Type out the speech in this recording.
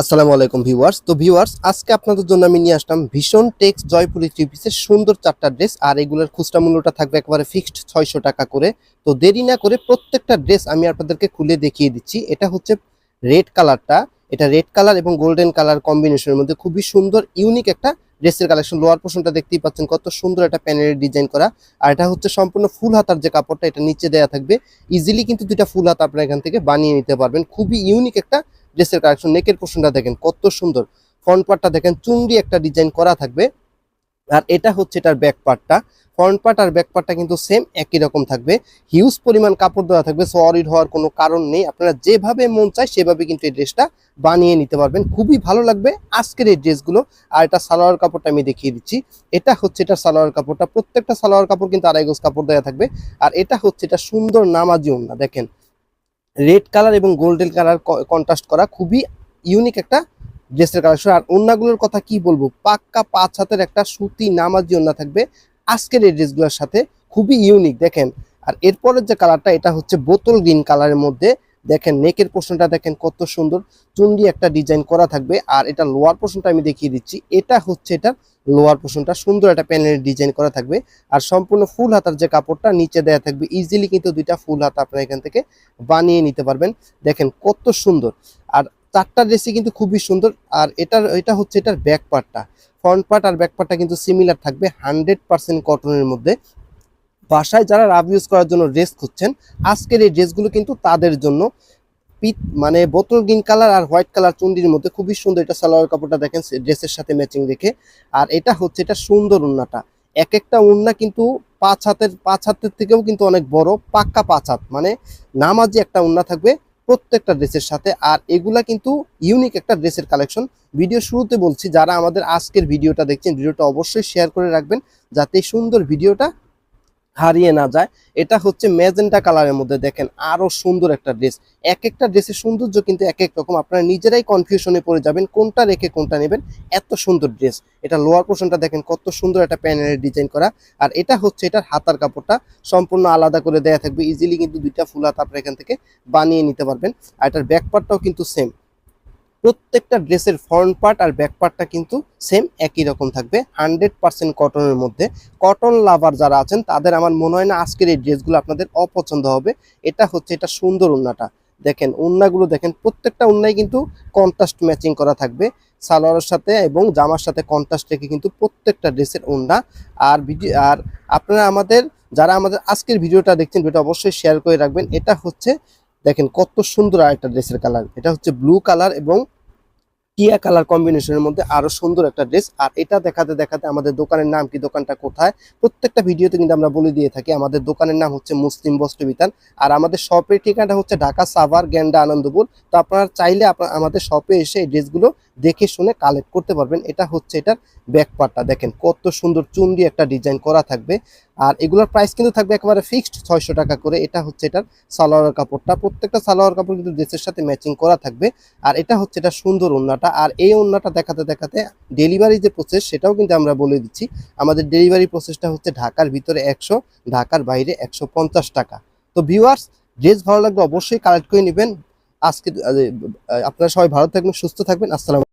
আসসালামু আলাইকুম ভিউয়ার্স। তো ভিউয়ার্স, আজকে আপনাদের জন্য আমি নিয়ে আসলাম ভীষণ টেক্স জয়পুরি থ্রি পিসের সুন্দর চারটা ড্রেস, আর এগুলোর খুচরা মূল্যটা থাকবে একেবারে ফিক্সড ছয়শো টাকা করে। তো দেরি না করে প্রত্যেকটা ড্রেস আমি আপনাদেরকে খুলে দেখিয়ে দিচ্ছি। এটা হচ্ছে রেড কালারটা। এটা রেড কালার এবং গোল্ডেন কালার কম্বিনেশনের মধ্যে খুবই সুন্দর, ইউনিক একটা ড্রেসের কালেকশন। লোয়ার পোর্শনটা দেখতেই পাচ্ছেন, কত সুন্দর একটা প্যানেলের ডিজাইন করা। আর এটা হচ্ছে সম্পূর্ণ ফুল হাতার যে কাপড়টা, এটা নিচে দেওয়া থাকবে। ইজিলি কিন্তু দুইটা ফুল হাত আপনারা এখান থেকে বানিয়ে নিতে পারবেন। খুবই ইউনিক একটা ড্রেসের কালেকশন নেকের পোর্শনটা দেখেন কত সুন্দর। ফ্রন্ট পার্টটা দেখেন চুংড়ি একটা ডিজাইন করা থাকবে। আর এটা হচ্ছে এটার ব্যাক পার্টটা ফ্রন্ট পার্ট আর ব্যাক পার্টটা কিন্তু সেম একই রকম থাকবে। হিউজ পরিমাণ কাপড় দেওয়া থাকবে সরিড হওয়ার কোনো কারণ নেই। আপনারা যেভাবে মন চায় সেভাবে কিন্তু এই ড্রেসটা বানিয়ে নিতে পারবেন। খুবই ভালো লাগবে আজকের এই ড্রেসগুলো আর এটা সালোয়ার কাপড়টা আমি দেখিয়ে দিচ্ছি। এটা হচ্ছে এটা সালোয়ার কাপড়টা। প্রত্যেকটা সালোয়ার কাপড় কিন্তু আড়াই গজ কাপড় দেওয়া থাকবে। আর এটা হচ্ছে এটা সুন্দর নামাজি ওন্না দেখেন। রেড কালার এবং গোল্ডেন কালার কন্ট্রাস্ট করা খুবই ইউনিক একটা ড্রেসের কালেকশন আর ওন্নাগুলোর কথা কি বলব? পাক্কা পাঁচ হাতের একটা সুতি নামাজি ওন্না থাকবে আজকের এই ড্রেসগুলোর সাথে। খুবই ইউনিক দেখেন। আর এরপরের যে কালারটা এটা হচ্ছে বোতল গ্রিন কালারের মধ্যে দেখেন নেকের পোর্শনটা দেখেন কত সুন্দর। চুন্ডি একটা ডিজাইন করা থাকবে আর এটা লোয়ার পোর্শনটা আমি দেখিয়ে দিচ্ছি। এটা হচ্ছে এটা লোয়ার পোর্শনটা সুন্দর একটা প্যানেলের ডিজাইন করা থাকবে। আর সম্পূর্ণ ফুল হাতার যে কাপড়টা নিচে দেওয়া থাকবে ইজিলি কিন্তু দুইটা ফুল হাতা আপনারা এখান থেকে বানিয়ে নিতে পারবেন। দেখেন কত সুন্দর। আর চারটা ড্রেসই কিন্তু খুবই সুন্দর। আর এটার, এটা হচ্ছে এটার ব্যাক পার্টটা ফ্রন্ট পার্ট আর ব্যাক পার্টটা কিন্তু সিমিলার থাকবে। হান্ড্রেড পার্সেন্ট কটনের মধ্যে। বাসায় যারা রাব ইউজ করার জন্য ড্রেস খুঁজছেন, আজকের এই ড্রেসগুলো কিন্তু তাদের জন্য পিত মানে বোতল গ্রিন কালার আর হোয়াইট কালার চুন্ডির মধ্যে খুবই সুন্দর এটা সালোয়ার কাপড়টা দেখেন ড্রেসের সাথে ম্যাচিং রেখে। আর এটা হচ্ছে, এটা সুন্দর উন্নাটা। এক একটা উন্না কিন্তু পাঁচ হাতের পাঁচ হাতের থেকেও কিন্তু অনেক বড়, পাক্কা পাঁচ হাত। মানে নামাজি একটা উন্না থাকবে প্রত্যেকটা ড্রেসের সাথে। আর এগুলা কিন্তু ইউনিক একটা ড্রেসের কালেকশন ভিডিও শুরুতে বলছি, যারা আমাদের আজকের ভিডিওটা দেখছেন, ভিডিওটা অবশ্যই শেয়ার করে রাখবেন, যাতে সুন্দর ভিডিওটা হারিয়ে না যায়। এটা হচ্ছে ম্যাজেন্টা কালারের মধ্যে দেখেন আরও সুন্দর একটা ড্রেস। এক একটা ড্রেসের সৌন্দর্য কিন্তু এক এক রকম। আপনারা নিজেরাই কনফিউশনে পড়ে যাবেন কোনটা রেখে কোনটা নেবেন। এত সুন্দর ড্রেস। এটা লোয়ার পোর্শনটা দেখেন কত সুন্দর একটা প্যানেলের ডিজাইন করা। আর এটা হচ্ছে এটার হাতার কাপড়টা। সম্পূর্ণ আলাদা করে দেয়া থাকবে। ইজিলি কিন্তু দুইটা ফুল হাত আপনারা এখান থেকে বানিয়ে নিতে পারবেন। আর এটার ব্যাক পার্টটাও কিন্তু সেম প্রত্যেকটা ড্রেসের ফ্রন্ট পার্ট আর ব্যাক পার্টটা কিন্তু সেম একই রকম থাকবে। হান্ড্রেড পার্সেন্ট কটনের মধ্যে। কটন লাভার যারা আছেন, তাদের আমার মনে হয় না আজকের এই ড্রেসগুলো আপনাদের অপছন্দ হবে। এটা হচ্ছে, এটা সুন্দর উন্নাটা। দেখেন, উন্নাগুলো দেখেন, প্রত্যেকটা উন্নায় কিন্তু কন্ট্রাস্ট ম্যাচিং করা থাকবে। সালোয়ারের সাথে এবং জামার সাথে কন্ট্রাস্ট রেখে কিন্তু প্রত্যেকটা ড্রেসের উন্না। আর ভিডিও আর আপনারা আমাদের, যারা আমাদের আজকের ভিডিওটা দেখছেন, ভিডিওটা অবশ্যই শেয়ার করে রাখবেন। এটা হচ্ছে দেখেন কত সুন্দর আরেকটা ড্রেসের কালার। এটা হচ্ছে ব্লু কালার এবং টিয়া কালার কম্বিনেশনের মধ্যে আরও সুন্দর একটা ড্রেস। আর এটা দেখাতে দেখাতে আমাদের দোকানের নাম কি, দোকানটা কোথায়? প্রত্যেকটা ভিডিওতে কিন্তু আমরা বলে দিয়ে থাকি, আমাদের দোকানের নাম হচ্ছে মুসলিম বস্ত্র বিতান। আর আমাদের শপের ঠিকানাটা হচ্ছে ঢাকা সাভার গ্যান্ডা আনন্দপুর। তো আপনারা চাইলে আপনার আমাদের শপে এসে এই ড্রেসগুলো দেখে শুনে কালেক্ট করতে পারবেন। এটা হচ্ছে এটার ব্যাক পার্টটা দেখেন, কত সুন্দর চুন্ডি একটা ডিজাইন করা থাকবে। আর এগুলোর প্রাইস কিন্তু থাকবে একেবারে ফিক্সড ছয়শো টাকা করে। এটা হচ্ছে এটার সালোয়ার কাপড়টা। প্রত্যেকটা সালোয়ার কাপড় কিন্তু ড্রেসের সাথে ম্যাচিং করা থাকবে। আর এটা হচ্ছে এটা সুন্দর ওন্নাটা আর এই ওন্নাটা দেখাতে দেখাতে ডেলিভারি যে প্রসেস সেটাও কিন্তু আমরা বলে দিচ্ছি। আমাদের ডেলিভারি প্রসেসটা হচ্ছে ঢাকার ভিতরে একশো, ঢাকার বাইরে একশো পঞ্চাশ টাকা। তো ভিউয়ার্স ড্রেস ভালো লাগলে অবশ্যই কালেক্ট করে নেবেন। আজকে আপনারা সবাই ভালো থাকবেন, সুস্থ থাকবেন। আসসালাম